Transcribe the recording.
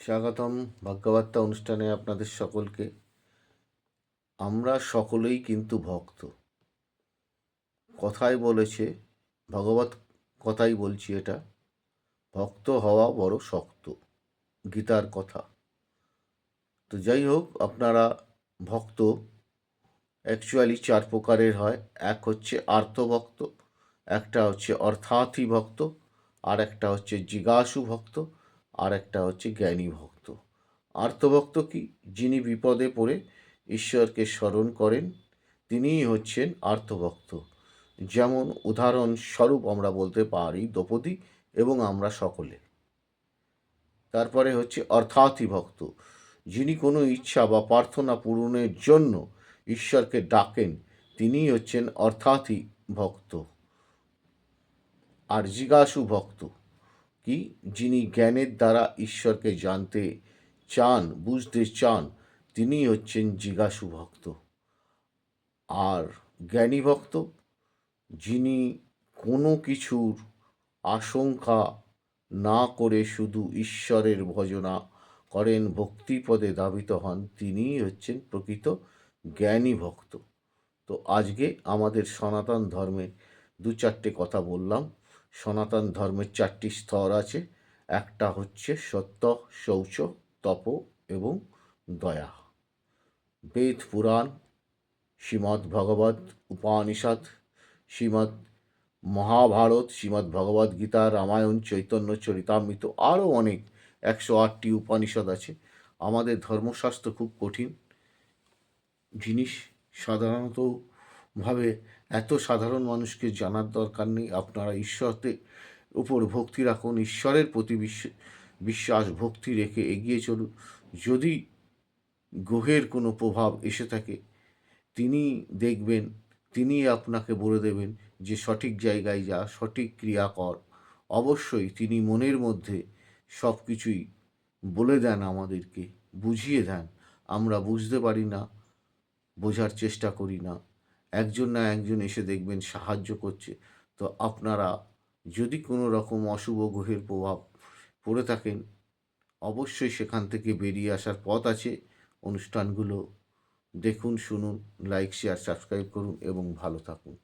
স্বাগতম ভাগ্যবার্তা অনুষ্ঠানে আপনাদের সকলকে। আমরা সকলেই কিন্তু ভক্ত। কথায় বলেছে, ভগবত কথাই বলছি এটা, ভক্ত হওয়া বড় শক্ত, গীতার কথা। তো যাই হোক, আপনারা ভক্ত অ্যাকচুয়ালি চার প্রকারের হয়। এক হচ্ছে আর্তভক্ত, একটা হচ্ছে অর্থার্থী ভক্ত আর একটা হচ্ছে জিজ্ঞাসু ভক্ত আর একটা হচ্ছে জ্ঞানী ভক্ত। আর্তভক্ত কি? যিনি বিপদে পড়ে ঈশ্বরকে স্মরণ করেন, তিনিই হচ্ছেন আর্তভক্ত। যেমন উদাহরণস্বরূপ আমরা বলতে পারি দ্রৌপদী এবং আমরা সকলে। তারপরে হচ্ছে অর্থার্থী ভক্ত যিনি কোনো ইচ্ছা বা প্রার্থনা পূরণের জন্য ঈশ্বরকে ডাকেন, তিনিই হচ্ছেন অর্থার্থী ভক্ত আর জিজ্ঞাসু ভক্ত। কি? যিনি জ্ঞানের দ্বারা ঈশ্বরকে জানতে চান, বুঝতে চান, তিনি হচ্ছেন জিজ্ঞাসু ভক্ত। আর জ্ঞানী ভক্ত, যিনি কোনো কিছুর আশঙ্কা না করে শুধু ঈশ্বরের ভজনা করেন, ভক্তিপদে ধাবিত হন, তিনিই হচ্ছেন প্রকৃত জ্ঞানী ভক্ত। তো আজকে আমাদের সনাতন ধর্মে দু চারটে কথা বললাম। সনাতন ধর্মের চারটি স্তর আছে। একটা হচ্ছে সত্য, শৌচ, তপ এবং দয়া। বেদ, পুরাণ, শ্রীমদ্ ভগবত উপনিষদ, শ্রীমদ্ মহাভারত, শ্রীমদ্ ভগবদ গীতা, রামায়ণ, চৈতন্য, চরিতামৃত আরও অনেক একশো আটটি উপনিষদ আছে। আমাদের ধর্মশাস্ত্র খুব কঠিন। জিনিস সাধারণত ভাবে এত সাধারণ মানুষকে জানার দরকার নেই। আপনারা ঈশ্বরের উপর ভক্তি রাখুন, ঈশ্বরের প্রতি বিশ্বাস, ভক্তি রেখে এগিয়ে চলুন। যদি গ্রহের কোনো প্রভাব এসে থাকে, তিনি দেখবেন, তিনি আপনাকে বলে দেবেন যে সঠিক জায়গায় যা, সঠিক ক্রিয়া কর। অবশ্যই তিনি মনের মধ্যে সব কিছুই বলে দেন আমাদেরকে, বুঝিয়ে দেন। আমরা বুঝতে পারি না, বোঝার চেষ্টা করি না। একজন না একজন এসে দেখবেন সাহায্য করছে। তো আপনারা যদি কোনো রকম অশুভ গ্রহের প্রভাব পড়ে থাকেন, অবশ্যই সেখান থেকে বেরিয়ে আসার পথ আছে। অনুষ্ঠানগুলো দেখুন, শুনুন লাইক শেয়ার সাবস্ক্রাইব করুন এবং ভালো থাকুন।